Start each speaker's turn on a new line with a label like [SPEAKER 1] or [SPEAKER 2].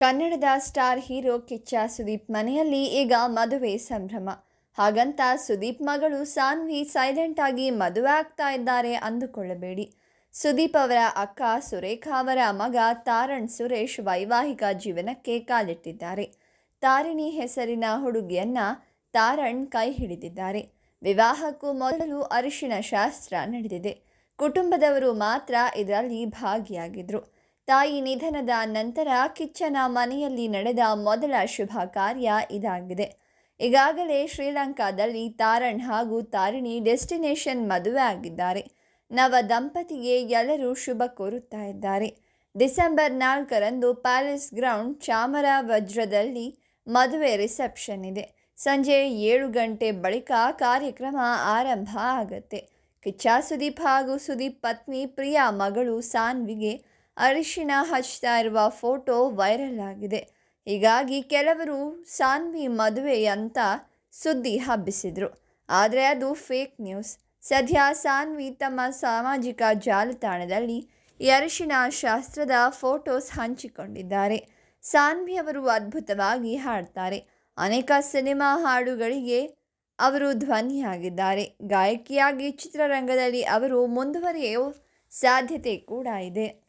[SPEAKER 1] ಕನ್ನಡದ star hero Kichcha Sudeep ಮನೆಯಲ್ಲಿ ಈಗ ಮದುವೆ ಸಂಭ್ರಮ. ಹಾಗಂತ ಸುದೀಪ್ ಮಗಳು ಸಾನ್ವಿ ಸೈಲೆಂಟ್ ಆಗಿ ಮದುವೆ ಆಗ್ತಾ ಇದ್ದಾರೆ ಅಂದುಕೊಳ್ಳಬೇಡಿ. ಸುದೀಪ್ ಅವರ ಅಕ್ಕ ಸುರೇಖಾ ಅವರ ಮಗ ತಾರಣ್ ಸುರೇಶ್ ವೈವಾಹಿಕ ಜೀವನಕ್ಕೆ ಕಾಲಿಟ್ಟಿದ್ದಾರೆ. ತಾರಿಣಿ ಹೆಸರಿನ ಹುಡುಗಿಯನ್ನ ತಾರಣ್ ಕೈ ಹಿಡಿದಿದ್ದಾರೆ. ವಿವಾಹಕ್ಕೂ ಮೊದಲು ಅರಿಶಿನ ಶಾಸ್ತ್ರ ನಡೆದಿದೆ. ಕುಟುಂಬದವರು ಮಾತ್ರ ಇದರಲ್ಲಿ ಭಾಗಿಯಾಗಿದ್ರು. ತಾಯಿ ನಿಧನದ ನಂತರ ಕಿಚ್ಚನ ಮನೆಯಲ್ಲಿ ನಡೆದ ಮೊದಲ ಶುಭ ಕಾರ್ಯ ಇದಾಗಿದೆ. ಈಗಾಗಲೇ ಶ್ರೀಲಂಕಾದಲ್ಲಿ ತಾರಣ್ ಹಾಗೂ ತಾರಿಣಿ ಡೆಸ್ಟಿನೇಷನ್ ಮದುವೆ ಆಗಿದ್ದಾರೆ. ನವ ದಂಪತಿಗೆ ಎಲ್ಲರೂ ಶುಭ ಕೋರುತ್ತಾ ಇದ್ದಾರೆ. ಡಿಸೆಂಬರ್ ನಾಲ್ಕರಂದು ಪ್ಯಾಲೇಸ್ ಗ್ರೌಂಡ್ ಚಾಮರ ವಜ್ರದಲ್ಲಿ ಮದುವೆ ರಿಸೆಪ್ಷನ್ ಇದೆ. ಸಂಜೆ ಏಳು ಗಂಟೆ ಬಳಿಕ ಕಾರ್ಯಕ್ರಮ ಆರಂಭ ಆಗುತ್ತೆ. ಕಿಚ್ಚ ಸುದೀಪ್ ಹಾಗೂ ಸುದೀಪ್ ಪತ್ನಿ ಪ್ರಿಯಾ ಮಗಳು ಸಾನ್ವಿಗೆ ಅರಿಶಿಣ ಹಚ್ತಾ ಇರುವ ಫೋಟೋ ವೈರಲ್ ಆಗಿದೆ. ಹೀಗಾಗಿ ಕೆಲವರು ಸಾನ್ವಿ ಮದುವೆ ಅಂತ ಸುದ್ದಿ ಹಬ್ಬಿಸಿದರು. ಆದರೆ ಅದು ಫೇಕ್ ನ್ಯೂಸ್. ಸದ್ಯ ಸಾನ್ವಿ ತಮ್ಮ ಸಾಮಾಜಿಕ ಜಾಲತಾಣದಲ್ಲಿ ಈ ಅರಿಶಿಣ ಶಾಸ್ತ್ರದ ಫೋಟೋಸ್ ಹಂಚಿಕೊಂಡಿದ್ದಾರೆ. ಸಾನ್ವಿ ಅವರು ಅದ್ಭುತವಾಗಿ ಹಾಡ್ತಾರೆ. ಅನೇಕ ಸಿನಿಮಾ ಹಾಡುಗಳಿಗೆ ಅವರು ಧ್ವನಿಯಾಗಿದ್ದಾರೆ. ಗಾಯಕಿಯಾಗಿ ಚಿತ್ರರಂಗದಲ್ಲಿ ಅವರು ಮುಂದುವರಿಯುವ ಸಾಧ್ಯತೆ ಕೂಡ ಇದೆ.